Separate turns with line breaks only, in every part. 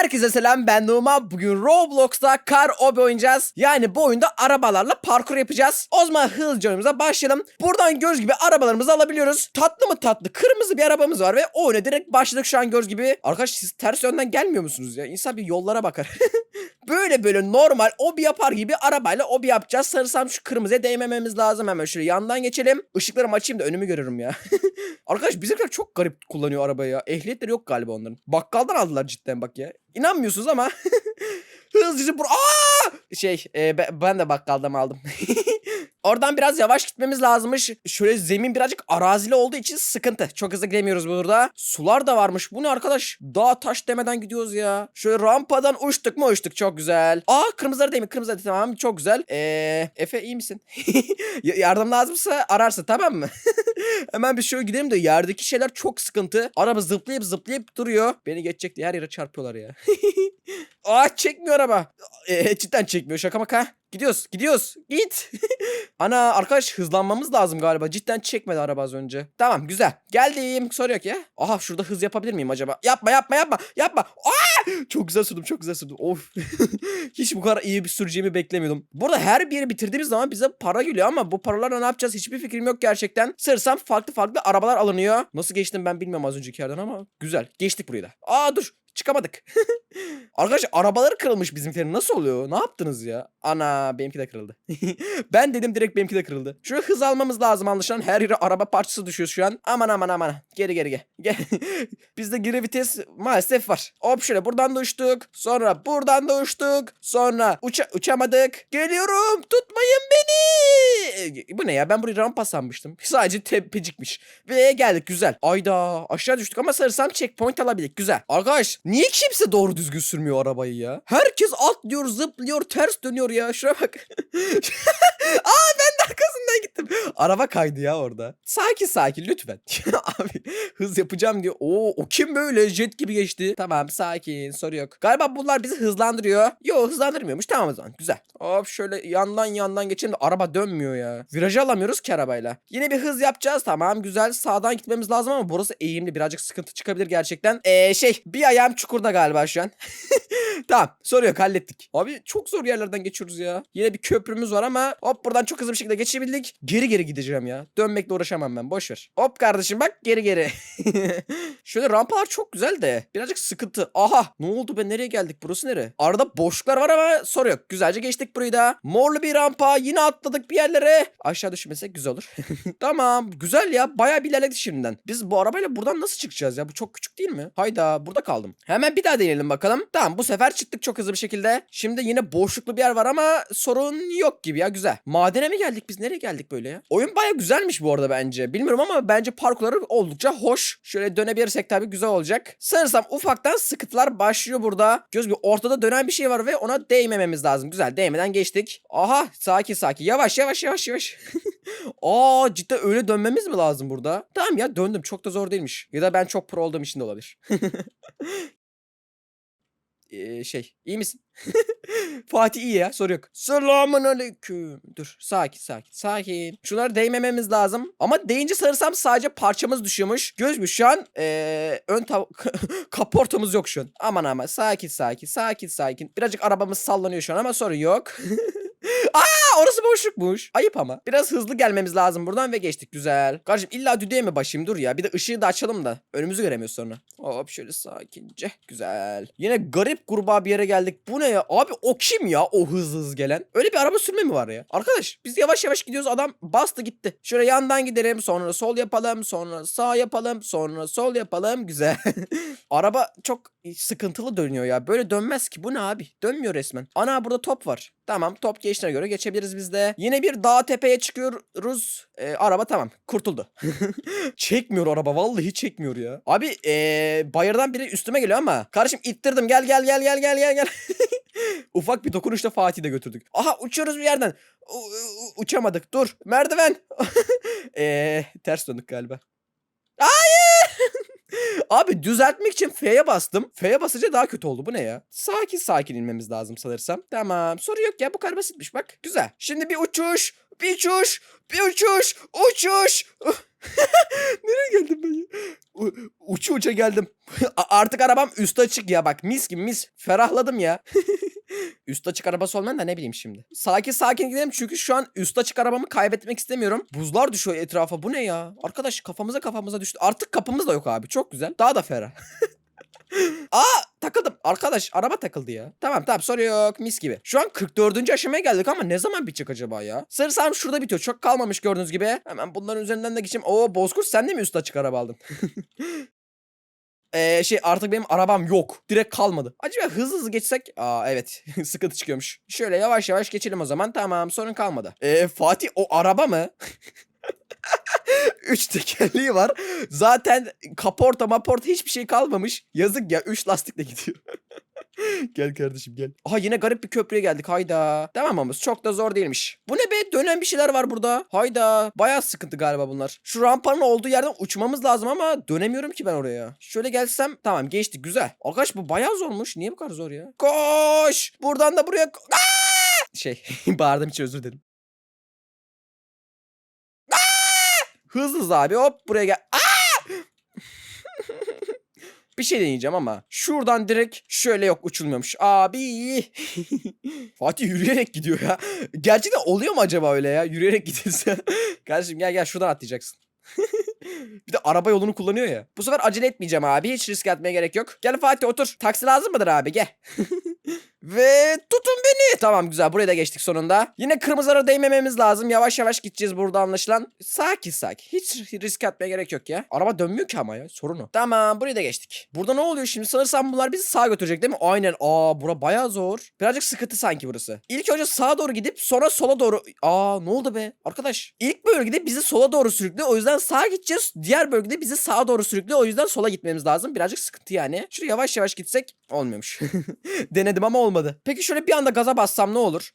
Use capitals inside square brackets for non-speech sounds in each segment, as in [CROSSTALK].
Herkese selam ben Numa. Bugün Roblox'ta Car Obi oynayacağız. Yani bu oyunda arabalarla parkur yapacağız. O zaman hızlıca oyunumuza başlayalım. Buradan göz gibi arabalarımızı alabiliyoruz. Tatlı mı tatlı kırmızı bir arabamız var ve oyuna direkt başladık şu an göz gibi. Arkadaş siz ters yönden gelmiyor musunuz ya? İnsan bir yollara bakar. [LAUGHS] böyle böyle normal obi yapar gibi arabayla obi yapacağız. Sanırsam şu kırmızıya değmememiz lazım. Hemen şöyle yandan geçelim. Işıklarımı açayım da önümü görürüm ya. [LAUGHS] Arkadaş bizimkiler çok garip kullanıyor arabayı ya. Ehliyetleri yok galiba onların. Bakkaldan aldılar cidden bak ya. İnanmıyorsunuz ama. [LAUGHS] Hızlıca bur... Aa! Şey e, be- ben de bakkaldan aldım. [LAUGHS] Oradan biraz yavaş gitmemiz lazımmış. Şöyle zemin birazcık arazili olduğu için sıkıntı. Çok hızlı gidemiyoruz burada. Sular da varmış. Bu ne arkadaş? Dağ taş demeden gidiyoruz ya. Şöyle rampadan uçtuk mu uçtuk. Çok güzel. Aa kırmızıları değil mi? Kırmızıları tamam. Çok güzel. Eee Efe iyi misin? [LAUGHS] Yardım lazımsa ararsın tamam mı? [LAUGHS] Hemen bir şöyle gidelim de yerdeki şeyler çok sıkıntı. Araba zıplayıp zıplayıp duruyor. Beni geçecek diye her yere çarpıyorlar ya. [LAUGHS] Aa çekmiyor araba. Ee, [LAUGHS] cidden çekmiyor şaka maka. Gidiyoruz gidiyoruz git. [LAUGHS] Ana arkadaş hızlanmamız lazım galiba. Cidden çekmedi araba az önce. Tamam güzel. Geldim soru yok ya. Aha şurada hız yapabilir miyim acaba? Yapma yapma yapma yapma. Aa! Çok güzel sürdüm çok güzel sürdüm. Of. [LAUGHS] Hiç bu kadar iyi bir süreceğimi beklemiyordum. Burada her bir yeri bitirdiğimiz zaman bize para geliyor ama bu paralarla ne yapacağız hiçbir fikrim yok gerçekten. Sırsam farklı farklı arabalar alınıyor. Nasıl geçtim ben bilmiyorum az önceki yerden ama güzel. Geçtik burayı da. Aa dur çıkamadık. [LAUGHS] Arkadaş arabaları kırılmış bizimkilerin nasıl oluyor? Ne yaptınız ya? Ana benimki de kırıldı. [LAUGHS] ben dedim direkt benimki de kırıldı. Şöyle hız almamız lazım anlaşılan. Her yere araba parçası düşüyor şu an. Aman aman aman. Geri geri gel. gel. [LAUGHS] Bizde geri vites maalesef var. Hop şöyle buradan da uçtuk. Sonra buradan da uçtuk. Sonra uça uçamadık. Geliyorum. Tutmayın beni. Bu ne ya? Ben burayı rampa sanmıştım. [LAUGHS] Sadece tepecikmiş. Ve geldik güzel. Ayda aşağı düştük ama sanırsam checkpoint alabildik. Güzel. Arkadaş niye kimse doğru düzgün sürmüyor arabayı ya? Herkes atlıyor, zıplıyor, ters dönüyor ya. Şuna bak. [LAUGHS] Aa ben de arkasından gittim. Araba kaydı ya orada. Sakin sakin lütfen. [LAUGHS] Abi hız yapacağım diyor. Oo o kim böyle jet gibi geçti. Tamam sakin soru yok. Galiba bunlar bizi hızlandırıyor. Yo hızlandırmıyormuş. Tamam o zaman güzel. Hop şöyle yandan yandan geçelim de araba dönmüyor ya. Virajı alamıyoruz ki arabayla. Yine bir hız yapacağız. Tamam güzel. Sağdan gitmemiz lazım ama burası eğimli. Birazcık sıkıntı çıkabilir gerçekten. Ee şey bir ayağım çukurda galiba şu an. [LAUGHS] tamam soru yok hallettik. Abi çok zor yerlerden geçiyoruz ya. Yine bir köprümüz var ama hop buradan çok hızlı bir şekilde geçebildik. Geri geri gideceğim ya. Dönmekle uğraşamam ben boş ver. Hop kardeşim bak geri geri. [LAUGHS] Şöyle rampalar çok güzel de birazcık sıkıntı. Aha ne oldu be nereye geldik burası nere? Arada boşluklar var ama soru yok. Güzelce geçtik burayı da. Morlu bir rampa yine atladık bir yerlere. Aşağı düşmesek güzel olur. [LAUGHS] tamam güzel ya bayağı bir ilerledik şimdiden. Biz bu arabayla buradan nasıl çıkacağız ya? Bu çok küçük değil mi? Hayda burada kaldım. Hemen bir daha deneyelim bakalım. Tamam bu sefer çıktık çok hızlı bir şekilde. Şimdi yine boşluklu bir yer var ama sorun yok gibi ya güzel. Madene mi geldik biz? Nereye geldik böyle ya? Oyun baya güzelmiş bu arada bence. Bilmiyorum ama bence parkurları oldukça hoş. Şöyle dönebilirsek tabii güzel olacak. Sanırsam ufaktan sıkıntılar başlıyor burada. Göz bir ortada dönen bir şey var ve ona değmememiz lazım. Güzel değmeden geçtik. Aha sakin sakin. Yavaş yavaş yavaş yavaş. [LAUGHS] Aa cidden öyle dönmemiz mi lazım burada? Tamam ya döndüm. Çok da zor değilmiş. Ya da ben çok pro olduğum için de olabilir. [LAUGHS] Ee, şey iyi misin? [LAUGHS] Fatih iyi ya soru yok. Selamun aleyküm. Dur sakin sakin sakin. Şunlara değmememiz lazım. Ama değince sanırsam sadece parçamız düşüyormuş. Gözmüş şu an ee, ön [LAUGHS] kaportamız yok şu an. Aman aman sakin sakin sakin sakin. Birazcık arabamız sallanıyor şu an ama sorun yok. [LAUGHS] Aa orası boşlukmuş. Ayıp ama. Biraz hızlı gelmemiz lazım buradan ve geçtik. Güzel. Kardeşim illa düdüğe mi başlayayım? Dur ya. Bir de ışığı da açalım da. Önümüzü göremiyoruz sonra. Hop şöyle sakince. Güzel. Yine garip gruba bir yere geldik. Bu ne ya? Abi o kim ya? O hız hız gelen. Öyle bir araba sürme mi var ya? Arkadaş biz yavaş yavaş gidiyoruz. Adam bastı gitti. Şöyle yandan gidelim. Sonra sol yapalım. Sonra sağ yapalım. Sonra sol yapalım. Güzel. [LAUGHS] araba çok sıkıntılı dönüyor ya. Böyle dönmez ki. Bu ne abi? Dönmüyor resmen. Ana burada top var. Tamam top geçtiğine göre geçebiliriz biz de. Yine bir dağ tepeye çıkıyoruz. Ee, araba tamam kurtuldu. [LAUGHS] çekmiyor araba vallahi çekmiyor ya. Abi ee, bayırdan biri üstüme geliyor ama. Kardeşim ittirdim gel gel gel gel gel gel. [LAUGHS] Ufak bir dokunuşla Fatih'i de götürdük. Aha uçuyoruz bir yerden. U- uçamadık dur merdiven. [LAUGHS] ee, ters döndük galiba. Hayır. Abi düzeltmek için F'ye bastım. F'ye basınca daha kötü oldu. Bu ne ya? Sakin sakin inmemiz lazım sanırsam. Tamam. Soru yok ya. Bu kadar basitmiş bak. Güzel. Şimdi bir uçuş. Bir uçuş. Bir uçuş. Uçuş. [LAUGHS] Nereye geldim ben ya? U- uça uça geldim. [LAUGHS] Artık arabam üst açık ya bak mis gibi mis. Ferahladım ya. [LAUGHS] üst açık arabası olmayan da ne bileyim şimdi. Sakin sakin gidelim çünkü şu an üst açık arabamı kaybetmek istemiyorum. Buzlar düşüyor etrafa bu ne ya? Arkadaş kafamıza kafamıza düştü. Artık kapımız da yok abi çok güzel. Daha da ferah. [LAUGHS] Aa takıldım. Arkadaş araba takıldı ya. Tamam tamam soru yok mis gibi. Şu an 44. aşamaya geldik ama ne zaman bitecek acaba ya? Sanırsam şurada bitiyor. Çok kalmamış gördüğünüz gibi. Hemen bunların üzerinden de geçeyim. Oo Bozkurt sen de mi üst açık araba aldın? [LAUGHS] Ee, şey artık benim arabam yok. Direkt kalmadı. Acaba hızlı hızlı geçsek? Aa evet [LAUGHS] sıkıntı çıkıyormuş. Şöyle yavaş yavaş geçelim o zaman. Tamam sorun kalmadı. Ee, Fatih o araba mı? [LAUGHS] Üç tekerleği var. Zaten kaporta maporta hiçbir şey kalmamış. Yazık ya. Üç lastikle gidiyor. [LAUGHS] [LAUGHS] gel kardeşim gel. Aha yine garip bir köprüye geldik. Hayda. Tamamımız çok da zor değilmiş. Bu ne be? Dönen bir şeyler var burada. Hayda. Bayağı sıkıntı galiba bunlar. Şu rampanın olduğu yerden uçmamız lazım ama dönemiyorum ki ben oraya. Şöyle gelsem tamam geçtik güzel. Arkadaş bu bayağı zormuş. Niye bu kadar zor ya? Koş. Buradan da buraya. Şey [LAUGHS] bağırdım için özür dilerim. Hızlı abi hop buraya gel. [LAUGHS] bir şey deneyeceğim ama şuradan direkt şöyle yok uçulmuyormuş. Abi. [LAUGHS] Fatih yürüyerek gidiyor ya. Gerçekten oluyor mu acaba öyle ya? Yürüyerek [LAUGHS] gidilse. Kardeşim gel gel şuradan atlayacaksın. [LAUGHS] bir de araba yolunu kullanıyor ya. Bu sefer acele etmeyeceğim abi. Hiç risk atmaya gerek yok. Gel Fatih otur. Taksi lazım mıdır abi? Gel. [LAUGHS] Ve tutun beni. Tamam güzel buraya da geçtik sonunda. Yine kırmızılara değmememiz lazım. Yavaş yavaş gideceğiz burada anlaşılan. Sakin sakin. Hiç risk atmaya gerek yok ya. Araba dönmüyor ki ama ya. Sorun o. Tamam buraya da geçtik. Burada ne oluyor şimdi? Sanırsam bunlar bizi sağa götürecek değil mi? Aynen. Aa bura bayağı zor. Birazcık sıkıntı sanki burası. İlk önce sağa doğru gidip sonra sola doğru. Aa ne oldu be? Arkadaş ilk bölgede bizi sola doğru sürüklüyor. O yüzden sağa gideceğiz. Diğer bölgede bizi sağa doğru sürüklüyor. O yüzden sola gitmemiz lazım. Birazcık sıkıntı yani. Şuraya yavaş yavaş gitsek olmuyormuş. [LAUGHS] Denedim ama olmadı. Peki şöyle bir anda gaza bassam ne olur?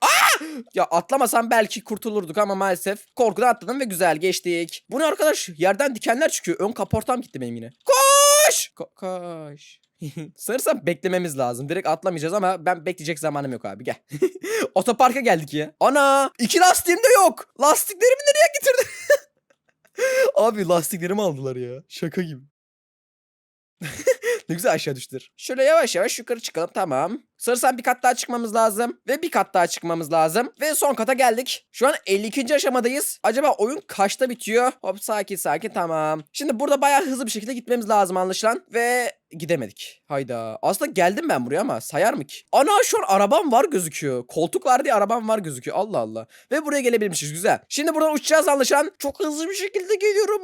Aa! Ya atlamasam belki kurtulurduk ama maalesef korkudan atladım ve güzel geçtik. Bu ne arkadaş? Yerden dikenler çıkıyor. Ön kaportam gitti benim yine. Koş! Ko- koş. [LAUGHS] Sanırsam beklememiz lazım. Direkt atlamayacağız ama ben bekleyecek zamanım yok abi gel. [LAUGHS] Otoparka geldik ya. Ana! iki lastiğim de yok. Lastiklerimi nereye getirdin? [LAUGHS] abi lastiklerimi aldılar ya. Şaka gibi. [LAUGHS] ne güzel aşağı düştüler. Şöyle yavaş yavaş yukarı çıkalım tamam. Sanırsam bir kat daha çıkmamız lazım. Ve bir kat daha çıkmamız lazım. Ve son kata geldik. Şu an 52. aşamadayız. Acaba oyun kaçta bitiyor? Hop sakin sakin tamam. Şimdi burada bayağı hızlı bir şekilde gitmemiz lazım anlaşılan. Ve gidemedik. Hayda. Aslında geldim ben buraya ama sayar mı ki? Ana şu an arabam var gözüküyor. Koltuk var diye arabam var gözüküyor. Allah Allah. Ve buraya gelebilmişiz güzel. Şimdi buradan uçacağız anlaşılan. Çok hızlı bir şekilde geliyorum.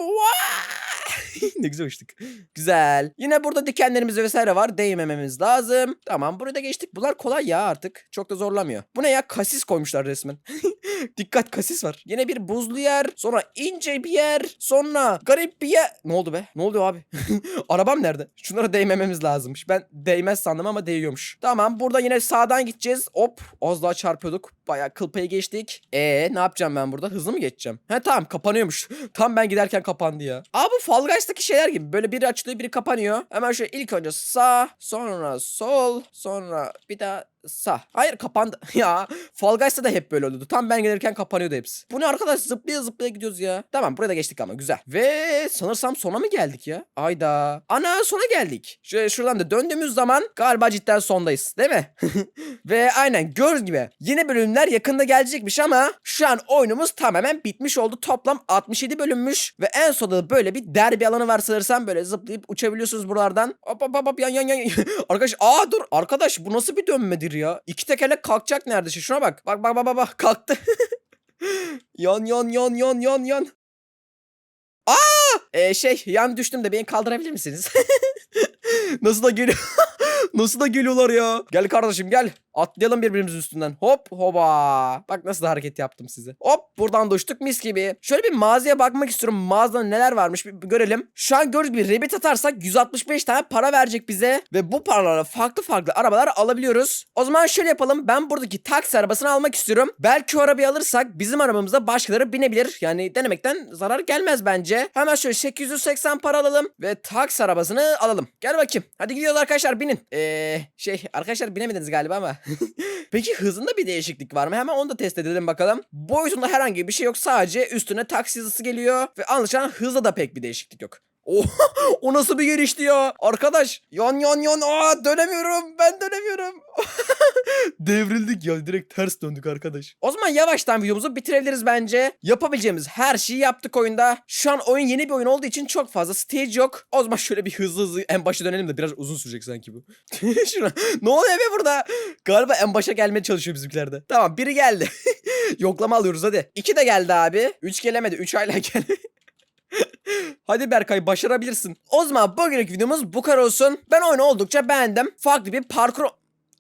[LAUGHS] Ne güzel uçtuk. Güzel. Yine burada dikenlerimiz vesaire var. Değmememiz lazım. Tamam buraya da geçtik. Bunlar kolay ya artık. Çok da zorlamıyor. Bu ne ya? Kasis koymuşlar resmen. [LAUGHS] Dikkat kasis var. Yine bir buzlu yer. Sonra ince bir yer. Sonra garip bir yer. Ne oldu be? Ne oluyor abi? [LAUGHS] Arabam nerede? Şunlara değmememiz lazımmış. Ben değmez sandım ama değiyormuş. Tamam burada yine sağdan gideceğiz. Hop az daha çarpıyorduk. Bayağı kıl payı geçtik. E ne yapacağım ben burada? Hızlı mı geçeceğim? He tamam kapanıyormuş. [LAUGHS] Tam ben giderken kapandı ya. Abi bu Fall Guys'taki şeyler gibi. Böyle biri açılıyor biri kapanıyor. Hemen şöyle ilk önce sağ sonra sol sonra bir daha sağ. Hayır kapandı. [LAUGHS] ya Fall Guys'ta da hep böyle oluyordu. Tam ben gelirken kapanıyordu hepsi. Bu ne arkadaş zıplaya zıplaya gidiyoruz ya. Tamam buraya da geçtik ama güzel. Ve sanırsam sona mı geldik ya? Ayda. Ana sona geldik. Şöyle şuradan da döndüğümüz zaman galiba cidden sondayız değil mi? [LAUGHS] Ve aynen gördüğünüz gibi yeni bölümler yakında gelecekmiş ama şu an oyunumuz tamamen bitmiş oldu. Toplam 67 bölünmüş ve en sonunda da böyle bir derbi alanı var sanırsam böyle zıplayıp uçabiliyorsunuz buralardan. Hop hop, hop yan yan yan. [LAUGHS] arkadaş aa dur arkadaş bu nasıl bir dönmedir ya? İki tekerlek kalkacak neredeyse şuna. Bak bak bak bak, bak kalktı. [LAUGHS] yan yan yan yan yan yan. Aa! Ee, şey yan düştüm de beni kaldırabilir misiniz? [LAUGHS] Nasıl da geliyor? [LAUGHS] nasıl da geliyorlar ya? Gel kardeşim gel. Atlayalım birbirimizin üstünden. Hop hoba. Bak nasıl da hareket yaptım size. Hop buradan da uçtuk mis gibi. Şöyle bir mağazaya bakmak istiyorum. Mağazada neler varmış bir görelim. Şu an gördüğünüz gibi rebit atarsak 165 tane para verecek bize. Ve bu paralarla farklı farklı arabalar alabiliyoruz. O zaman şöyle yapalım. Ben buradaki taksi arabasını almak istiyorum. Belki o arabayı alırsak bizim arabamıza başkaları binebilir. Yani denemekten zarar gelmez bence. Hemen şöyle 880 para alalım. Ve taksi arabasını alalım. Gel bakayım. Hadi gidiyoruz arkadaşlar binin. Eee şey arkadaşlar binemediniz galiba ama. [LAUGHS] Peki hızında bir değişiklik var mı? Hemen onu da test edelim bakalım. Boyutunda herhangi bir şey yok. Sadece üstüne taksi hızısı geliyor. Ve anlaşılan hızda da pek bir değişiklik yok. Oh, o nasıl bir gelişti ya? Arkadaş yan yan yan aa dönemiyorum ben dönemiyorum. [LAUGHS] Devrildik ya direkt ters döndük arkadaş. O zaman yavaştan videomuzu bitirebiliriz bence. Yapabileceğimiz her şeyi yaptık oyunda. Şu an oyun yeni bir oyun olduğu için çok fazla stage yok. O zaman şöyle bir hızlı hızlı en başa dönelim de biraz uzun sürecek sanki bu. [LAUGHS] Şuna ne oluyor be burada? Galiba en başa gelmeye çalışıyor bizimkilerde. Tamam biri geldi. [LAUGHS] Yoklama alıyoruz hadi. İki de geldi abi. Üç gelemedi. Üç hala geldi. Hadi Berkay başarabilirsin. O zaman bugünkü videomuz bu kadar olsun. Ben oyunu oldukça beğendim. Farklı bir parkur...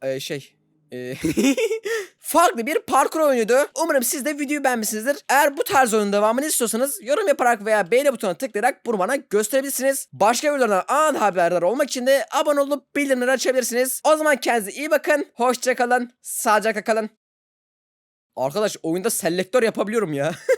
Ee, şey... ee, [LAUGHS] Farklı bir parkur oyunuydu. Umarım siz de videoyu beğenmişsinizdir. Eğer bu tarz oyunun devamını istiyorsanız yorum yaparak veya beğeni butonuna tıklayarak bunu bana gösterebilirsiniz. Başka videolardan anında haberdar olmak için de abone olup bildirimleri açabilirsiniz. O zaman kendinize iyi bakın. Hoşçakalın. Sağlıcakla kalın. Arkadaş oyunda selektör yapabiliyorum ya. [LAUGHS]